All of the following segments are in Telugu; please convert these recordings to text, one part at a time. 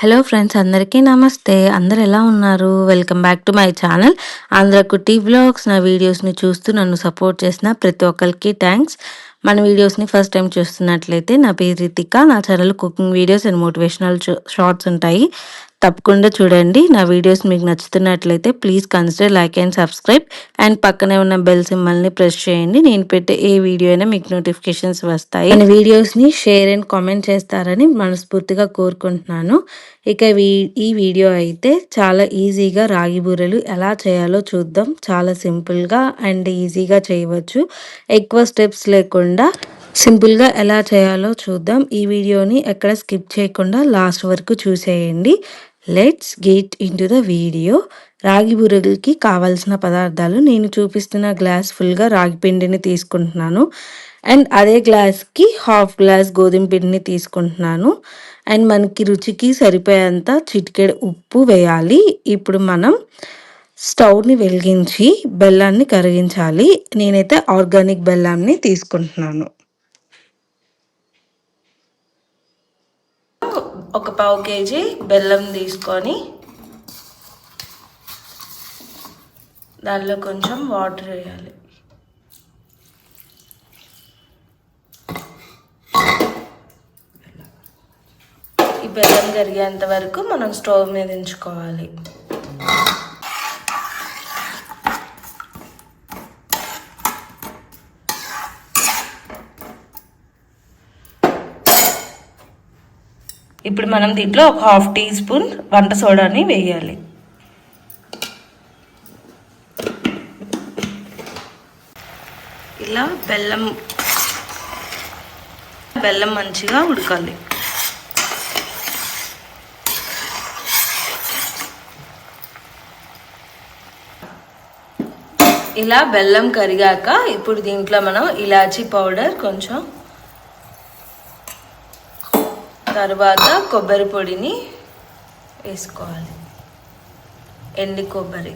హలో ఫ్రెండ్స్ అందరికీ నమస్తే. అందరు ఎలా ఉన్నారు? Welcome back to my channel. ఆంధ్రకు కుట్టి నా వీడియోస్ని చూస్తూ నన్ను సపోర్ట్ చేసిన ప్రతి ఒక్కరికి థ్యాంక్స్. మన వీడియోస్ని ఫస్ట్ టైం చూస్తున్నట్లయితే నా పేరు రితిక. నా channel cooking videos and motivational shorts ఉంటాయి. తప్పకుండా చూడండి. నా వీడియోస్ మీకు నచ్చుతున్నట్లయితే please consider like and subscribe. And పక్కనే ఉన్న బెల్ సింబల్ని ప్రెస్ చేయండి. నేను పెట్టే ఏ వీడియో అయినా మీకు నోటిఫికేషన్స్ వస్తాయి. నేను వీడియోస్ని షేర్ అండ్ కామెంట్ చేస్తారని మనస్ఫూర్తిగా కోరుకుంటున్నాను. ఇక ఈ వీడియో అయితే చాలా ఈజీగా రాగి బూరెలు ఎలా చేయాలో చూద్దాం. చాలా సింపుల్గా అండ్ ఈజీగా చేయవచ్చు. ఎక్కువ స్టెప్స్ లేకుండా సింపుల్గా ఎలా చేయాలో చూద్దాం. ఈ వీడియోని ఎక్కడ స్కిప్ చేయకుండా లాస్ట్ వరకు చూసేయండి. Let's get into the video రాగి బురగలకి కావాల్సిన పదార్థాలు నేను చూపిస్తున్న గ్లాస్ ఫుల్గా రాగి పిండిని తీసుకుంటున్నాను. అండ్ అదే గ్లాస్కి హాఫ్ గ్లాస్ గోధుమ పిండిని తీసుకుంటున్నాను. అండ్ మనకి రుచికి సరిపోయేంత చిటికెడు ఉప్పు వేయాలి. ఇప్పుడు మనం స్టవ్ని వెలిగించి బెల్లాన్ని కరిగించాలి. నేనైతే ఆర్గానిక్ బెల్లాన్ని తీసుకుంటున్నాను. ఒక పావు కేజీ బెల్లం తీసుకొని దానిలో కొంచెం వాటర్ వేయాలి. ఈ బెల్లం కరిగేంత వరకు మనం స్టవ్ మీద ఉంచుకోవాలి ఇప్పుడు మనం దీంట్లో ఒక హాఫ్ టీ స్పూన్ వంట సోడాని వేయాలి. ఇలా బెల్లం బెల్లం మంచిగా ఉడకాలి. ఇలా బెల్లం కరిగాక ఇప్పుడు దీంట్లో మనం ఇలాచీ పౌడర్ కొంచెం తర్వాత కొబ్బరి పొడిని వేసుకోవాలి. ఎండి కొబ్బరి.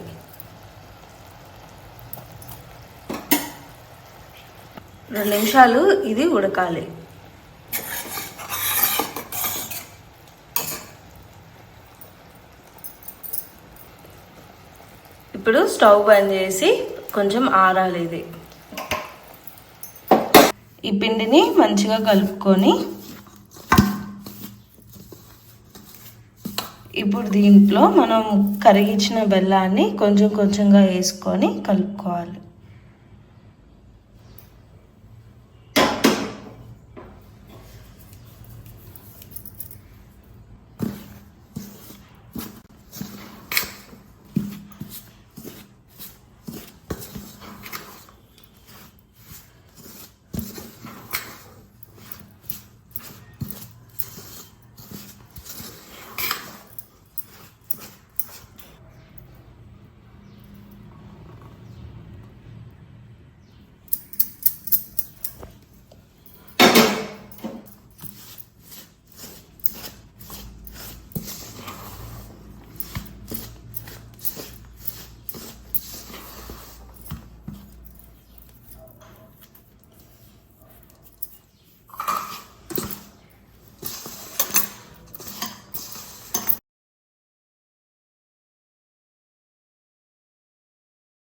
రెండు నిమిషాలు ఇది ఉడకాలి. ఇప్పుడు స్టవ్ బంద్ చేసి కొంచెం ఆరాలి ఇది. ఈ పిండిని మంచిగా కలుపుకొని ఇప్పుడు దీంట్లో మనం కరిగించిన బెల్లాన్ని కొంచెం కొంచెంగా వేసుకొని కలుపుకోవాలి.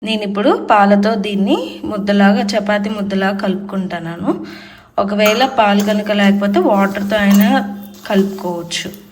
నేను ఇప్పుడు పాలతో దీన్ని ముద్దలాగా చపాతి ముద్దలాగా కలుపుకుంటున్నాను. ఒకవేళ పాలు కనుక లేకపోతే వాటర్తో అయినా కలుపుకోవచ్చు.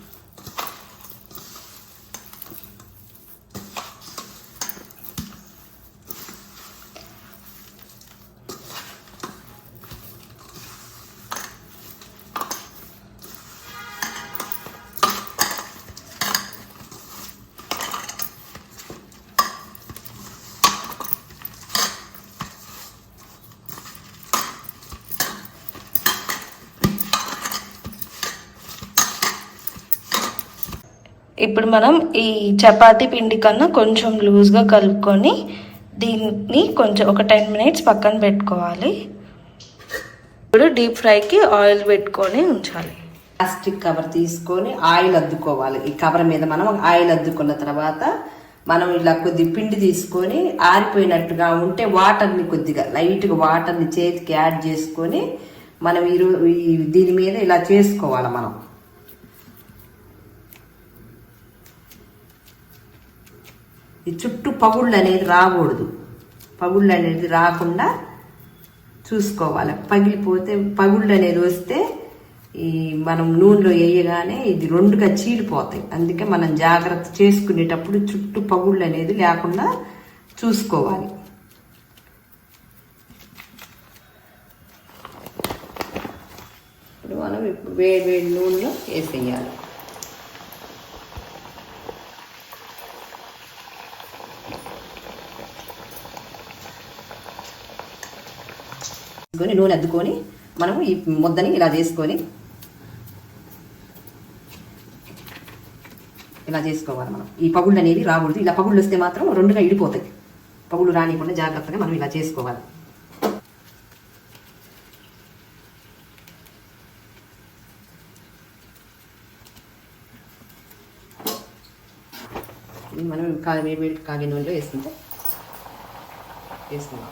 ఇప్పుడు మనం ఈ చపాతీ పిండి కన్నా కొంచెం లూజ్గా కలుపుకొని దీన్ని కొంచెం ఒక టెన్ మినిట్స్ పక్కన పెట్టుకోవాలి. ఇప్పుడు డీప్ ఫ్రైకి ఆయిల్ పెట్టుకొని ఉంచాలి. ప్లాస్టిక్ కవర్ తీసుకొని ఆయిల్ అద్దుకోవాలి. ఈ కవర్ మీద మనం ఆయిల్ అద్దుకున్న తర్వాత మనం ఇలా కొద్ది పిండి తీసుకొని ఆరిపోయినట్టుగా ఉంటే వాటర్ని కొద్దిగా లైట్గా వాటర్ని చేతికి యాడ్ చేసుకొని మనం ఈ దీని మీద ఇలా చేసుకోవాలి మనం. ఈ చుట్టూ పగుళ్ళు అనేది రాకూడదు. పగుళ్ళు అనేది రాకుండా చూసుకోవాలి. పగిలిపోతే పగుళ్ళు అనేది వస్తే ఈ మనం నూనెలో వేయగానే ఇది రెండుగా చీలిపోతాయి. అందుకే మనం జాగ్రత్త చేసుకునేటప్పుడు చుట్టూ పగుళ్ళు అనేది లేకుండా చూసుకోవాలి. ఇప్పుడు మనం ఇప్పుడు వేడి వేడి నూనెలో వేసేయాలి. తీసుకొని నూనె అద్దుకొని మనము ఈ ముద్దని ఇలా చేసుకొని ఇలా చేసుకోవాలి మనం. ఈ పగుళ్ళు అనేది రాకూడదు. ఇలా పగుళ్ళు వస్తే మాత్రం రెండుగా ఇడిపోతాయి. పగుళ్ళు రానికుండా జాగ్రత్తగా మనం ఇలా చేసుకోవాలి. మనం కా వేడి కాగి నూనెలో వేసుకుంటే వేసుకుందాం.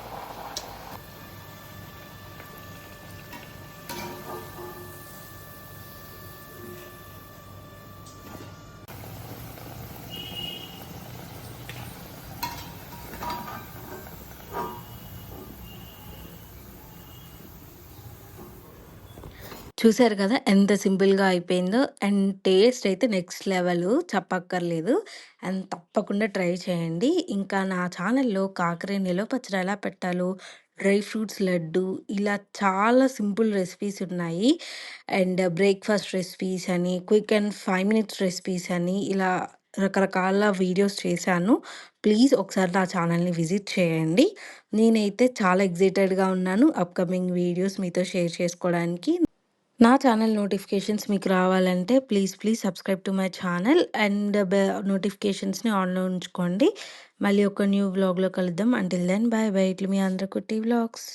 చూసారు కదా ఎంత సింపుల్‌గా అయిపోయిందో. అండ్ టేస్ట్ అయితే నెక్స్ట్ లెవెల్ చెప్పక్కర్లేదు. అండ్ తప్పకుండా ట్రై చేయండి. ఇంకా నా ఛానల్‌లో కాకర నిలో పచ్చడి ఎలా పెట్టాలో, డ్రై ఫ్రూట్స్ లడ్డు ఇలా చాలా సింపుల్ రెసిపీస్ ఉన్నాయి. అండ్ బ్రేక్‌ఫాస్ట్ రెసిపీస్ అని, quick and five minutes recipes అని ఇలా రకరకాల వీడియోస్ చేశాను. ప్లీజ్ ఒకసారి నా ఛానల్‌ని విజిట్ చేయండి. నేనైతే చాలా ఎక్సైటెడ్‌గా ఉన్నాను అప్‌కమింగ్ వీడియోస్ మీతో షేర్ చేసుకోవడానికి. నా ఛానల్ నోటిఫికేషన్స్ మీకు రావాలంటే please please subscribe to my channel and నోటిఫికేషన్స్‌ని ఆన్‌లో ఉంచుకోండి. మళ్ళీ ఒక న్యూ వ్లాగ్‌లో కలుద్దాం. Until then bye bye. ఇట్లు మీ ఆంధ్ర టీ వ్లాగ్స్.